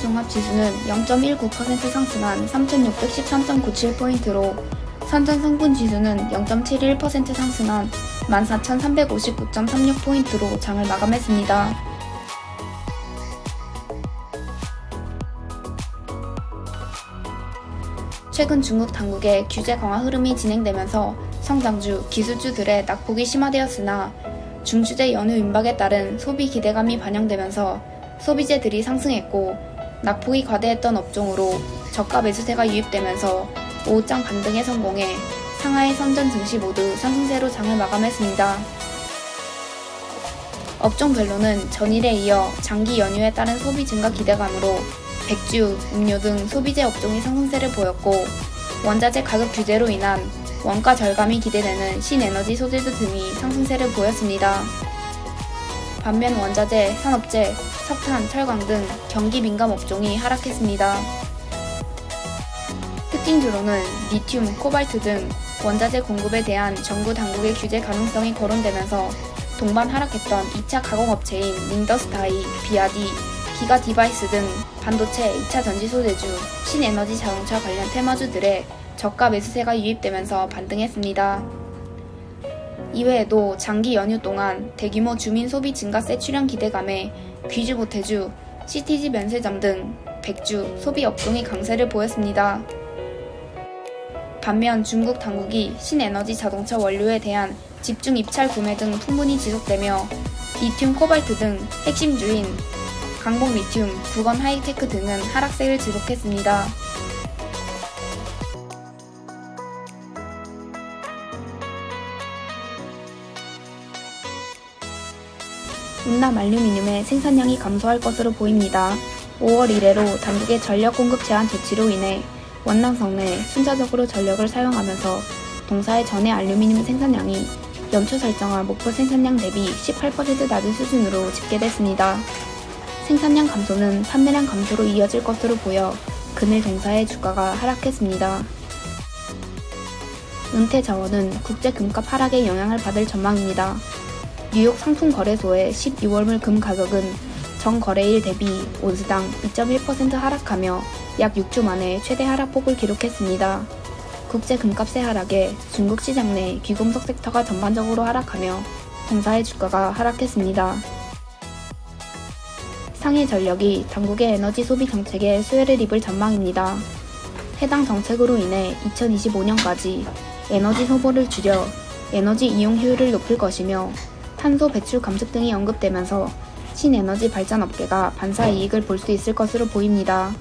종합지수는 0.19% 상승한 3,613.97포인트로 선전 성분 지수는 0.71% 상승한 14,359.36포인트로 장을 마감했습니다. 최근 중국 당국의 규제 강화 흐름이 진행되면서 성장주, 기술주들의 낙폭이 심화되었으나 중주제 연휴 임박에 따른 소비 기대감이 반영되면서 소비재들이 상승했고 낙폭이 과대했던 업종으로 저가 매수세가 유입되면서 오후장 반등에 성공해 상하이 선전 증시 모두 상승세로 장을 마감했습니다. 업종별로는 전일에 이어 장기 연휴에 따른 소비 증가 기대감으로 백주, 음료 등 소비재 업종이 상승세를 보였고 원자재 가격 규제로 인한 원가 절감이 기대되는 신에너지 소재주 등이 상승세를 보였습니다. 반면 원자재, 산업재, 석탄, 철강 등 경기 민감 업종이 하락했습니다. 특징주로는 리튬, 코발트 등 원자재 공급에 대한 정부 당국의 규제 가능성이 거론되면서 동반 하락했던 2차 가공업체인 링더스타이, 비아디, 기가 디바이스 등 반도체, 2차 전지 소재주, 신에너지 자동차 관련 테마주들의 저가 매수세가 유입되면서 반등했습니다. 이외에도 장기 연휴 동안 대규모 주민 소비 증가세 출현 기대감에 귀주 보태주, CTG 면세점 등 백주 소비 업종이 강세를 보였습니다. 반면 중국 당국이 신에너지 자동차 원료에 대한 집중 입찰 구매 등 풍문이 지속되며 리튬 코발트 등 핵심주인 강복 리튬, 국원 하이테크 등은 하락세를 지속했습니다. 운남 알루미늄의 생산량이 감소할 것으로 보입니다. 5월 이래로 당국의 전력 공급 제한 조치로 인해 원남 성내에 순차적으로 전력을 사용하면서 동사의 전해 알루미늄 생산량이 연초 설정한 목표 생산량 대비 18% 낮은 수준으로 집계됐습니다. 생산량 감소는 판매량 감소로 이어질 것으로 보여 금일 동사의 주가가 하락했습니다. 은퇴 자원은 국제 금값 하락에 영향을 받을 전망입니다. 뉴욕 상품거래소의 12월물 금 가격은 전 거래일 대비 온스당 2.1% 하락하며 약 6주 만에 최대 하락폭을 기록했습니다. 국제 금값의 하락에 중국 시장 내 귀금속 섹터가 전반적으로 하락하며 동사의 주가가 하락했습니다. 상해 전력이 당국의 에너지 소비 정책에 수혜를 입을 전망입니다. 해당 정책으로 인해 2025년까지 에너지 소모를 줄여 에너지 이용 효율을 높일 것이며 탄소 배출 감축 등이 언급되면서 신에너지 발전 업계가 반사 이익을 볼 수 있을 것으로 보입니다.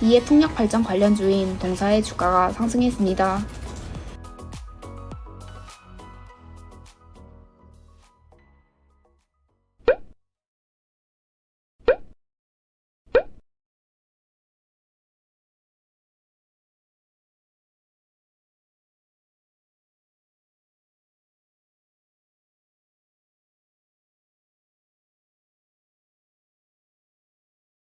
이에 풍력 발전 관련 주인 동사의 주가가 상승했습니다.